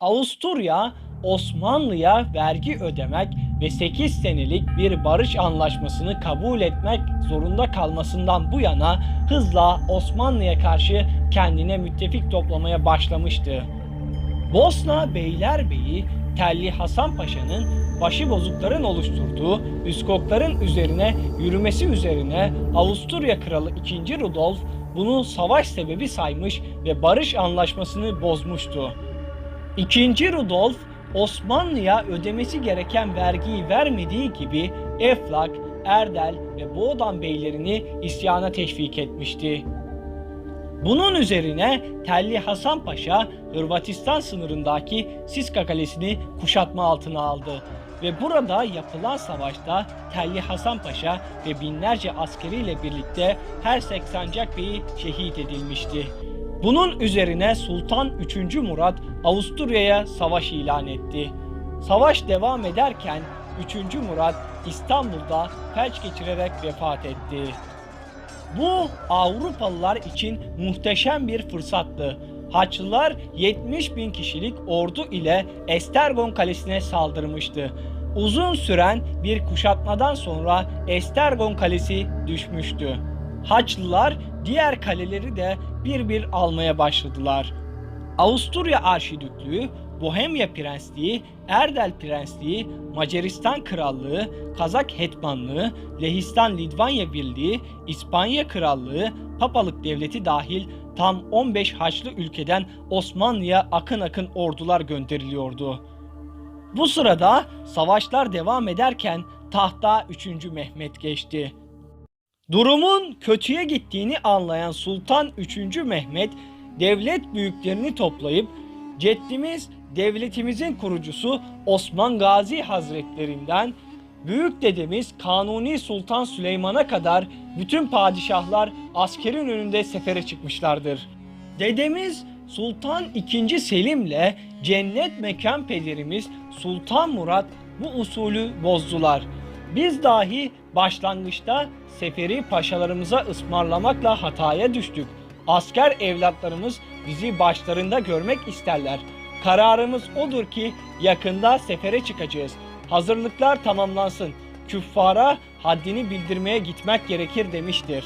Avusturya Osmanlı'ya vergi ödemek ve 8 senelik bir barış anlaşmasını kabul etmek zorunda kalmasından bu yana hızla Osmanlı'ya karşı kendine müttefik toplamaya başlamıştı. Bosna Beylerbeyi Telli Hasan Paşa'nın başı bozukların oluşturduğu Üskokların üzerine yürümesi üzerine Avusturya Kralı 2. Rudolf bunu savaş sebebi saymış ve barış anlaşmasını bozmuştu. İkinci Rudolf Osmanlı'ya ödemesi gereken vergiyi vermediği gibi Eflak, Erdel ve Boğdan beylerini isyana teşvik etmişti. Bunun üzerine Telli Hasan Paşa Hırvatistan sınırındaki Siska Kalesi'ni kuşatma altına aldı ve burada yapılan savaşta Telli Hasan Paşa ve binlerce askeriyle birlikte Hersek Sancak Bey'i şehit edilmişti. Bunun üzerine Sultan 3. Murat Avusturya'ya savaş ilan etti. Savaş devam ederken 3. Murat İstanbul'da felç geçirerek vefat etti. Bu Avrupalılar için muhteşem bir fırsattı. Haçlılar 70 bin kişilik ordu ile Estergon Kalesi'ne saldırmıştı. Uzun süren bir kuşatmadan sonra Estergon Kalesi düşmüştü. Haçlılar diğer kaleleri de bir bir almaya başladılar. Avusturya Arşidüklüğü, Bohemya Prensliği, Erdel Prensliği, Macaristan Krallığı, Kazak Hetmanlığı, Lehistan Lidvanya Birliği, İspanya Krallığı, Papalık Devleti dahil tam 15 Haçlı ülkeden Osmanlı'ya akın akın ordular gönderiliyordu. Bu sırada savaşlar devam ederken tahta 3. Mehmet geçti. Durumun kötüye gittiğini anlayan Sultan 3. Mehmet devlet büyüklerini toplayıp ceddimiz devletimizin kurucusu Osman Gazi Hazretlerinden büyük dedemiz Kanuni Sultan Süleyman'a kadar bütün padişahlar askerin önünde sefere çıkmışlardır. Dedemiz Sultan II. Selim'le cennet mekan pederimiz Sultan Murat bu usulü bozdular. Biz dahi başlangıçta seferi paşalarımıza ısmarlamakla hataya düştük. Asker evlatlarımız bizi başlarında görmek isterler. Kararımız odur ki yakında sefere çıkacağız. Hazırlıklar tamamlansın. Küffara haddini bildirmeye gitmek gerekir demiştir.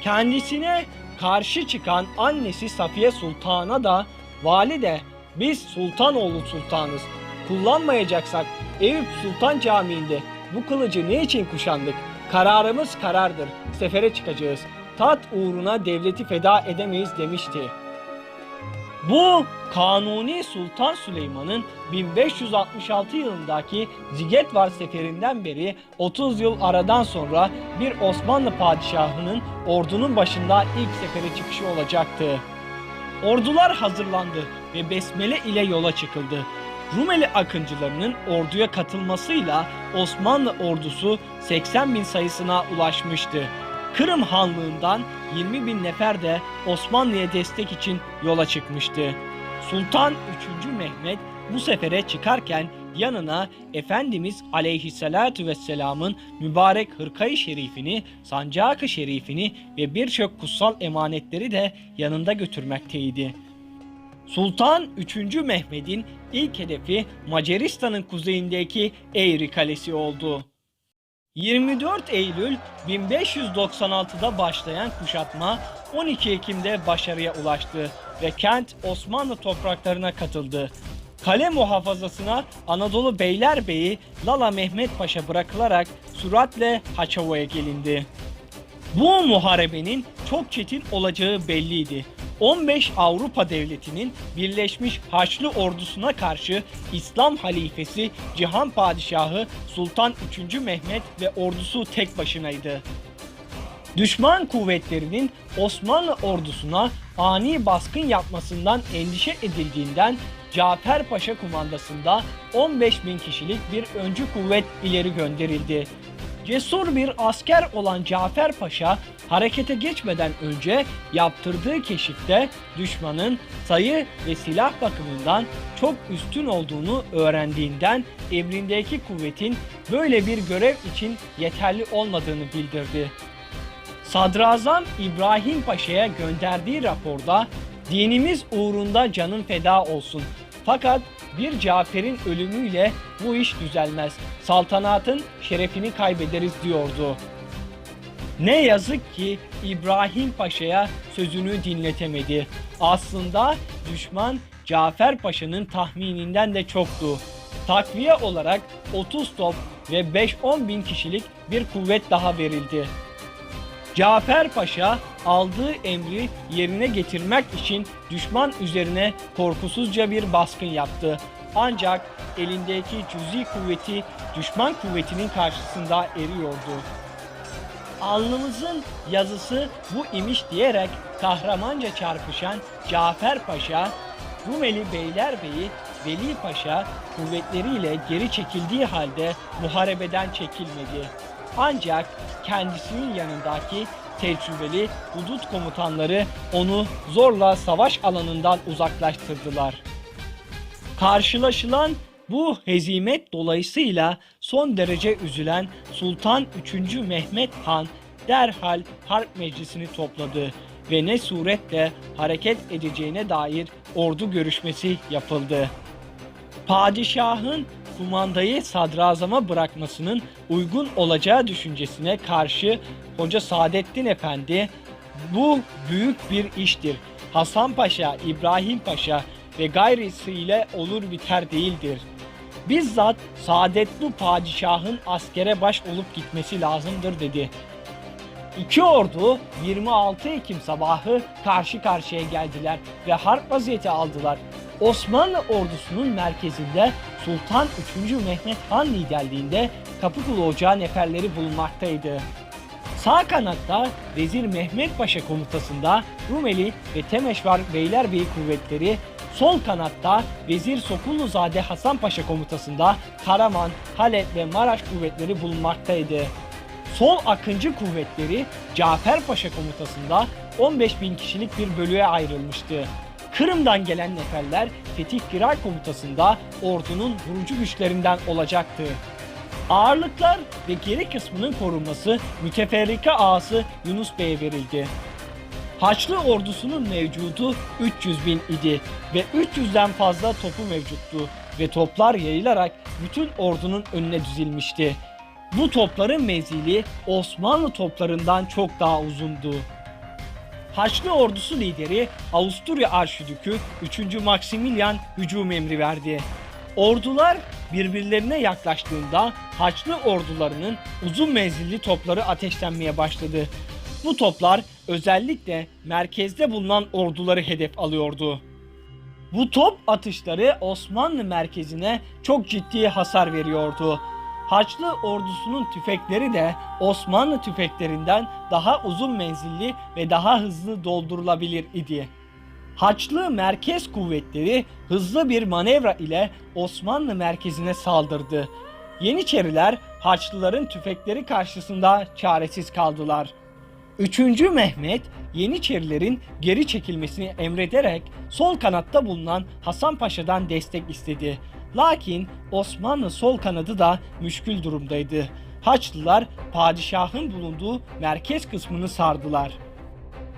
Kendisine karşı çıkan annesi Safiye Sultan'a da valide biz Sultanoğlu Sultanız. Kullanmayacaksak Eyüp Sultan Camii'nde bu kılıcı ne için kuşandık? Kararımız karardır. Sefere çıkacağız. Tat uğruna devleti feda edemeyiz demişti. Bu Kanuni Sultan Süleyman'ın 1566 yılındaki Zigetvar seferinden beri 30 yıl aradan sonra bir Osmanlı padişahının ordunun başında ilk sefere çıkışı olacaktı. Ordular hazırlandı ve besmele ile yola çıkıldı. Rumeli akıncılarının orduya katılmasıyla Osmanlı ordusu 80 bin sayısına ulaşmıştı. Kırım Hanlığından 20 bin nefer de Osmanlı'ya destek için yola çıkmıştı. Sultan 3. Mehmet bu sefere çıkarken yanına Efendimiz Aleyhisselatü Vesselam'ın mübarek hırkayı şerifini, sancak-ı şerifini ve birçok kutsal emanetleri de yanında götürmekteydi. Sultan 3. Mehmet'in ilk hedefi Macaristan'ın kuzeyindeki Eğri Kalesi oldu. 24 Eylül 1596'da başlayan kuşatma 12 Ekim'de başarıya ulaştı ve kent Osmanlı topraklarına katıldı. Kale muhafazasına Anadolu Beylerbeyi Lala Mehmet Paşa bırakılarak süratle Haçava'ya gelindi. Bu muharebenin çok çetin olacağı belliydi. 15 Avrupa devletinin Birleşmiş Haçlı ordusuna karşı İslam halifesi Cihan Padişahı Sultan 3. Mehmet ve ordusu tek başınaydı. Düşman kuvvetlerinin Osmanlı ordusuna ani baskın yapmasından endişe edildiğinden Cafer Paşa kumandasında 15 bin kişilik bir öncü kuvvet ileri gönderildi. Cesur bir asker olan Cafer Paşa harekete geçmeden önce yaptırdığı keşifte düşmanın sayı ve silah bakımından çok üstün olduğunu öğrendiğinden emrindeki kuvvetin böyle bir görev için yeterli olmadığını bildirdi. Sadrazam İbrahim Paşa'ya gönderdiği raporda dinimiz uğrunda canın feda olsun. Fakat bir Cafer'in ölümüyle bu iş düzelmez. Saltanatın şerefini kaybederiz diyordu. Ne yazık ki İbrahim Paşa'ya sözünü dinletemedi. Aslında düşman Cafer Paşa'nın tahmininden de çoktu. Takviye olarak 30 top ve 5-10 bin kişilik bir kuvvet daha verildi. Cafer Paşa aldığı emri yerine getirmek için düşman üzerine korkusuzca bir baskın yaptı. Ancak elindeki cüzi kuvveti düşman kuvvetinin karşısında eriyordu. Alnımızın yazısı bu imiş diyerek kahramanca çarpışan Cafer Paşa, Rumeli Beylerbeyi Veli Paşa kuvvetleriyle geri çekildiği halde muharebeden çekilmedi. Ancak kendisinin yanındaki tecrübeli hudut komutanları onu zorla savaş alanından uzaklaştırdılar. Karşılaşılan bu hezimet dolayısıyla son derece üzülen Sultan 3. Mehmet Han derhal harp meclisini topladı ve ne suretle hareket edeceğine dair ordu görüşmesi yapıldı. Padişahın kumandayı sadrazama bırakmasının uygun olacağı düşüncesine karşı Hoca Saadettin Efendi bu büyük bir iştir. Hasan Paşa, İbrahim Paşa ve gayrisiyle olur biter değildir. Bizzat saadetli padişahın askere baş olup gitmesi lazımdır dedi. İki ordu 26 Ekim sabahı karşı karşıya geldiler ve harp vaziyeti aldılar. Osmanlı ordusunun merkezinde Sultan 3. Mehmet Han liderliğinde Kapıkulu Ocağı neferleri bulunmaktaydı. Sağ kanatta Vezir Mehmet Paşa komutasında Rumeli ve Temeşvar Beylerbeyi kuvvetleri, sol kanatta Vezir Sokulluzade Hasan Paşa komutasında Karaman, Halep ve Maraş kuvvetleri bulunmaktaydı. Sol Akıncı kuvvetleri Cafer Paşa komutasında 15 bin kişilik bir bölüğe ayrılmıştı. Kırım'dan gelen neferler Fetih Giray komutasında ordunun vurucu güçlerinden olacaktı. Ağırlıklar ve geri kısmının korunması müteferrika ağası Yunus Bey'e verildi. Haçlı ordusunun mevcudu 300 bin idi ve 300'den fazla topu mevcuttu ve toplar yayılarak bütün ordunun önüne dizilmişti. Bu topların menzili Osmanlı toplarından çok daha uzundu. Haçlı ordusu lideri Avusturya Arşidükü 3. Maximilian hücum emri verdi. Ordular birbirlerine yaklaştığında Haçlı ordularının uzun menzilli topları ateşlenmeye başladı. Bu toplar özellikle merkezde bulunan orduları hedef alıyordu. Bu top atışları Osmanlı merkezine çok ciddi hasar veriyordu. Haçlı ordusunun tüfekleri de Osmanlı tüfeklerinden daha uzun menzilli ve daha hızlı doldurulabilir idi. Haçlı merkez kuvvetleri hızlı bir manevra ile Osmanlı merkezine saldırdı. Yeniçeriler Haçlıların tüfekleri karşısında çaresiz kaldılar. 3. Mehmet Yeniçerilerin geri çekilmesini emrederek sol kanatta bulunan Hasan Paşa'dan destek istedi. Lakin Osmanlı sol kanadı da müşkül durumdaydı. Haçlılar padişahın bulunduğu merkez kısmını sardılar.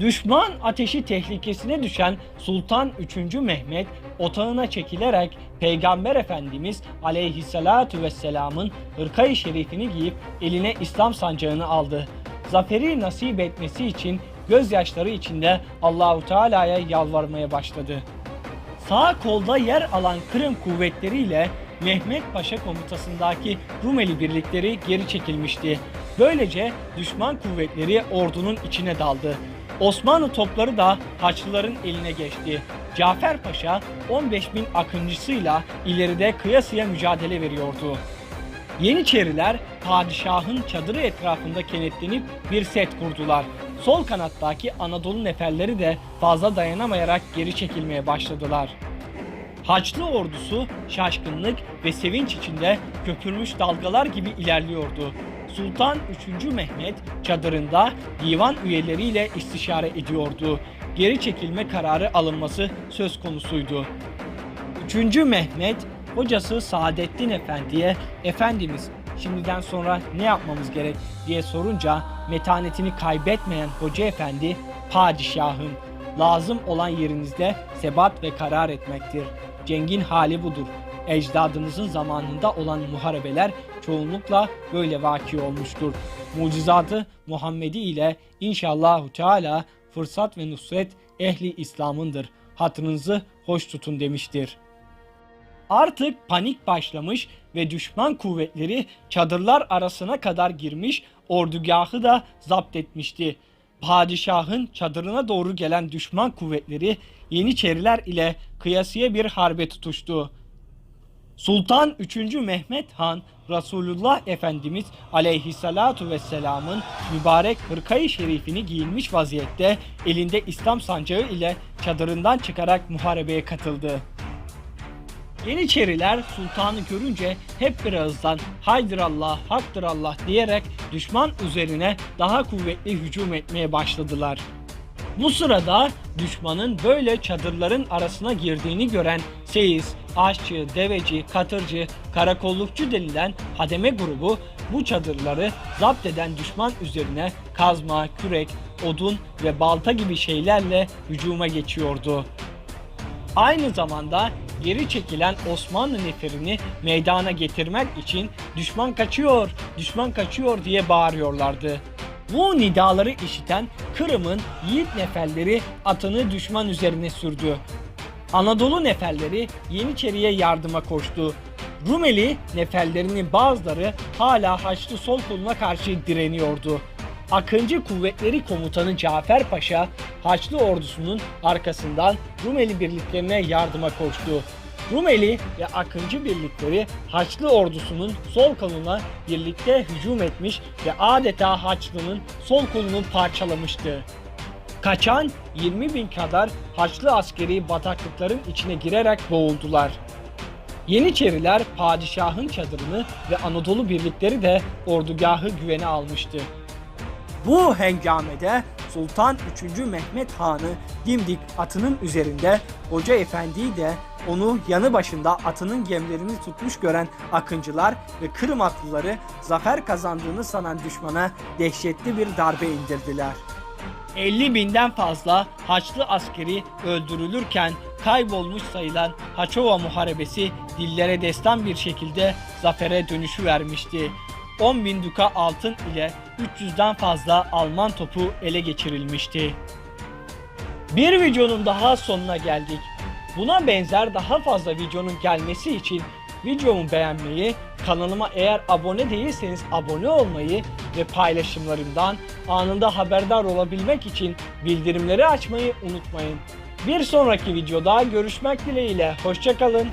Düşman ateşi tehlikesine düşen Sultan 3. Mehmet otağına çekilerek Peygamber Efendimiz aleyhissalatu vesselamın hırkayı şerifini giyip eline İslam sancağını aldı. Zaferi nasip etmesi için gözyaşları içinde Allahu Teala'ya yalvarmaya başladı. Sağ kolda yer alan Kırım kuvvetleriyle Mehmet Paşa komutasındaki Rumeli birlikleri geri çekilmişti. Böylece düşman kuvvetleri ordunun içine daldı. Osmanlı topları da Haçlıların eline geçti. Cafer Paşa 15 bin akıncısıyla ileride kıyasıya mücadele veriyordu. Yeniçeriler padişahın çadırı etrafında kenetlenip bir set kurdular. Sol kanattaki Anadolu neferleri de fazla dayanamayarak geri çekilmeye başladılar. Haçlı ordusu şaşkınlık ve sevinç içinde köpürmüş dalgalar gibi ilerliyordu. Sultan 3. Mehmet çadırında divan üyeleriyle istişare ediyordu. Geri çekilme kararı alınması söz konusuydu. 3. Mehmet hocası Saadettin Efendi'ye Efendimiz şimdiden sonra ne yapmamız gerek diye sorunca metanetini kaybetmeyen Hoca Efendi padişahım lazım olan yerinizde sebat ve karar etmektir. cengin hali budur. Ecdadınızın zamanında olan muharebeler çoğunlukla böyle vaki olmuştur. Mucizatı Muhammedi ile inşallahu teala fırsat ve nusret ehli İslam'ındır. Hatırınızı hoş tutun demiştir. Artık panik başlamış ve düşman kuvvetleri çadırlar arasına kadar girmiş, ordugahı da zapt etmişti. Padişahın çadırına doğru gelen düşman kuvvetleri Yeniçeriler ile kıyasıya bir harbe tutuştu. Sultan 3. Mehmet Han Resulullah Efendimiz aleyhissalatu vesselamın mübarek hırkayı şerifini giyinmiş vaziyette elinde İslam sancağı ile çadırından çıkarak muharebeye katıldı. Yeniçeriler sultanı görünce hep bir ağızdan haydır Allah, haktır Allah diyerek düşman üzerine daha kuvvetli hücum etmeye başladılar. Bu sırada düşmanın böyle çadırların arasına girdiğini gören seyis, aşçı, deveci, katırcı, karakollukçu denilen hademe grubu bu çadırları zapt eden düşman üzerine kazma, kürek, odun ve balta gibi şeylerle hücuma geçiyordu. Aynı zamanda geri çekilen Osmanlı neferini meydana getirmek için düşman kaçıyor, düşman kaçıyor diye bağırıyorlardı. Bu nidaları işiten Kırım'ın yiğit neferleri atını düşman üzerine sürdü. Anadolu neferleri Yeniçeri'ye yardıma koştu. Rumeli neferlerinin bazıları hala Haçlı sol koluna karşı direniyordu. Akıncı Kuvvetleri Komutanı Cafer Paşa Haçlı ordusunun arkasından Rumeli birliklerine yardıma koştu. Rumeli ve Akıncı birlikleri Haçlı ordusunun sol koluna birlikte hücum etmiş ve adeta Haçlı'nın sol kolunu parçalamıştı. Kaçan 20 bin kadar Haçlı askeri bataklıkların içine girerek boğuldular. Yeniçeriler padişahın çadırını ve Anadolu birlikleri de ordugahı güvene almıştı. Bu hengamede Sultan 3. Mehmet Han'ı dimdik atının üzerinde Hoca Efendi'yi de onu yanı başında atının gemlerini tutmuş gören akıncılar ve Kırım atlıları zafer kazandığını sanan düşmana dehşetli bir darbe indirdiler. 50 binden fazla Haçlı askeri öldürülürken kaybolmuş sayılan Haçova Muharebesi dillere destan bir şekilde zafere dönüşü vermişti. 10 bin duka altın ile 300'den fazla Alman topu ele geçirilmişti. Bir videonun daha sonuna geldik. Buna benzer daha fazla videonun gelmesi için videomu beğenmeyi, kanalıma eğer abone değilseniz abone olmayı ve paylaşımlarımdan anında haberdar olabilmek için bildirimleri açmayı unutmayın. Bir sonraki videoda görüşmek dileğiyle. Hoşçakalın.